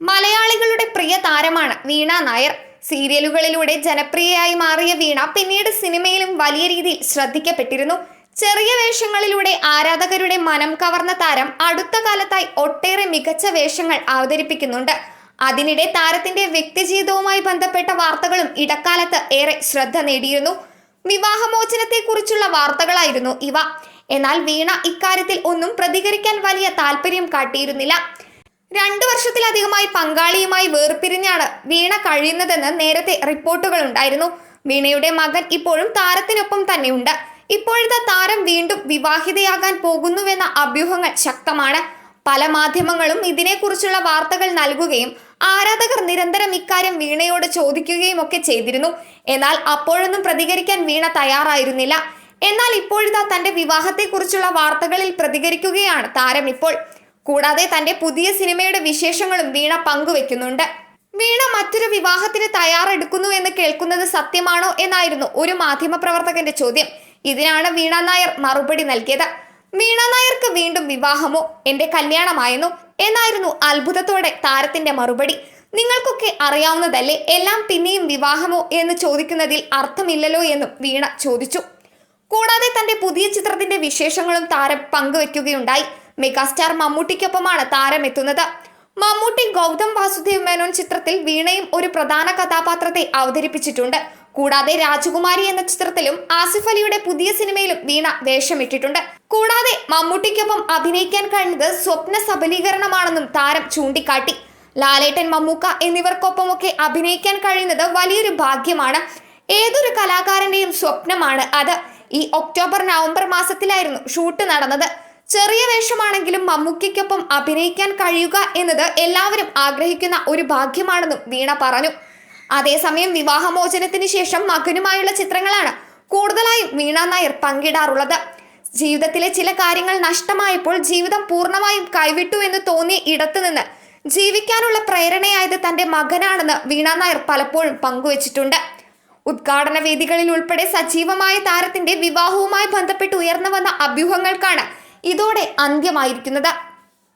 മലയാളികളുടെ പ്രിയ താരമാണ് വീണ നായർ. സീരിയലുകളിലൂടെ ജനപ്രിയയായി മാറിയ വീണ പിന്നീട് സിനിമയിലും വലിയ രീതിയിൽ ശ്രദ്ധിക്കപ്പെട്ടിരുന്നു. ചെറിയ വേഷങ്ങളിലൂടെ ആരാധകരുടെ മനം കവർന്ന താരം അടുത്ത കാലത്തായി ഒട്ടേറെ മികച്ച വേഷങ്ങൾ അവതരിപ്പിക്കുന്നുണ്ട്. അതിനിടെ താരത്തിന്റെ വ്യക്തിജീവിതവുമായി ബന്ധപ്പെട്ട വാർത്തകളും ഇടക്കാലത്ത് ഏറെ ശ്രദ്ധ നേടിയിരുന്നു. വിവാഹമോചനത്തെക്കുറിച്ചുള്ള വാർത്തകളായിരുന്നു ഇവ. എന്നാൽ വീണ ഇക്കാര്യത്തിൽ ഒന്നും പ്രതികരിക്കാൻ വലിയ താല്പര്യം കാട്ടിയിരുന്നില്ല. രണ്ടു വർഷത്തിലധികമായി പങ്കാളിയുമായി വേർപിരിഞ്ഞാണ് വീണ കഴിയുന്നതെന്ന് നേരത്തെ റിപ്പോർട്ടുകൾ ഉണ്ടായിരുന്നു. വീണയുടെ മകൻ ഇപ്പോഴും താരത്തിനൊപ്പം തന്നെയുണ്ട്. ഇപ്പോഴത്തെ താരം വീണ്ടും വിവാഹിതയാകാൻ പോകുന്നുവെന്ന അഭ്യൂഹങ്ങൾ ശക്തമാണ്. പല മാധ്യമങ്ങളും ഇതിനെക്കുറിച്ചുള്ള വാർത്തകൾ നൽകുകയും ആരാധകർ നിരന്തരം ഇക്കാര്യം വീണയോട് ചോദിക്കുകയും ഒക്കെ ചെയ്തിരുന്നു. എന്നാൽ അപ്പോഴൊന്നും പ്രതികരിക്കാൻ വീണ തയ്യാറായിരുന്നില്ല. എന്നാൽ ഇപ്പോഴത്തെ തന്റെ വിവാഹത്തെക്കുറിച്ചുള്ള വാർത്തകളിൽ പ്രതികരിക്കുകയാണ് താരം ഇപ്പോൾ. കൂടാതെ തന്റെ പുതിയ സിനിമയുടെ വിശേഷങ്ങളും വീണ പങ്കുവെക്കുന്നുണ്ട്. വീണ മറ്റൊരു വിവാഹത്തിന് തയ്യാറെടുക്കുന്നു എന്ന് കേൾക്കുന്നത് സത്യമാണോ എന്നായിരുന്നു ഒരു മാധ്യമപ്രവർത്തകന്റെ ചോദ്യം. ഇതിനാണ് വീണ നായർ മറുപടി നൽകിയത്. വീണ നായർക്ക് വീണ്ടും വിവാഹമോ? എന്റെ കല്യാണമായെന്നു? എന്നായിരുന്നു അത്ഭുതത്തോടെ താരത്തിന്റെ മറുപടി. നിങ്ങൾക്കൊക്കെ അറിയാവുന്നതല്ലേ എല്ലാം പിന്നെയും വിവാഹമോ എന്ന് ചോദിക്കുന്നതിൽ അർത്ഥമില്ലല്ലോ എന്നും വീണ ചോദിച്ചു. കൂടാതെ തന്റെ പുതിയ ചിത്രത്തിന്റെ വിശേഷങ്ങളും താരം പങ്കുവെക്കുകയുണ്ടായി. മെഗാസ്റ്റാർ മമ്മൂട്ടിക്കൊപ്പമാണ് താരം എത്തുന്നത് മമ്മൂട്ടി ഗൗതം വാസുദേവ് മേനോൻ ചിത്രത്തിൽ വീണയും ഒരു പ്രധാന കഥാപാത്രത്തെ അവതരിപ്പിച്ചിട്ടുണ്ട്. കൂടാതെ രാജകുമാരി എന്ന ചിത്രത്തിലും ആസിഫ് അലിയുടെ പുതിയ സിനിമയിലും വീണ വേഷമിട്ടിട്ടുണ്ട്. കൂടാതെ മമ്മൂട്ടിക്കൊപ്പം അഭിനയിക്കാൻ കഴിഞ്ഞത് സ്വപ്ന സബലീകരണമാണെന്നും താരം ചൂണ്ടിക്കാട്ടി. ലാലേട്ടൻ മമ്മൂക്ക എന്നിവർക്കൊപ്പമൊക്കെ അഭിനയിക്കാൻ കഴിയുന്നത് വലിയൊരു ഭാഗ്യമാണ്. ഏതൊരു കലാകാരന്റെയും സ്വപ്നമാണ് അത്. ഈ ഒക്ടോബർ നവംബർ മാസത്തിലായിരുന്നു ഷൂട്ട് നടന്നത്. ചെറിയ വേഷമാണെങ്കിലും മമ്മൂക്കയ്ക്കൊപ്പം അഭിനയിക്കാൻ കഴിയുക എന്നത് എല്ലാവരും ആഗ്രഹിക്കുന്ന ഒരു ഭാഗ്യമാണെന്നും വീണ പറഞ്ഞു. അതേസമയം വിവാഹമോചനത്തിന് ശേഷം മകനുമായുള്ള ചിത്രങ്ങളാണ് കൂടുതലായും വീണ നായർ പങ്കിടാറുള്ളത്. ജീവിതത്തിലെ ചില കാര്യങ്ങൾ നഷ്ടമായപ്പോൾ ജീവിതം പൂർണമായും കൈവിട്ടു എന്ന് തോന്നിയ ഇടത്തു നിന്ന് ജീവിക്കാനുള്ള പ്രേരണയായത് തന്റെ മകനാണെന്ന് വീണ നായർ പലപ്പോഴും പങ്കുവച്ചിട്ടുണ്ട്. ഉദ്ഘാടന വേദികളിൽ ഉൾപ്പെടെ സജീവമായ താരത്തിന്റെ വിവാഹവുമായി ബന്ധപ്പെട്ട് ഉയർന്നു വന്ന അഭ്യൂഹങ്ങൾക്കാണ് ഇതോടെ അന്ത്യമായിരിക്കുന്നത്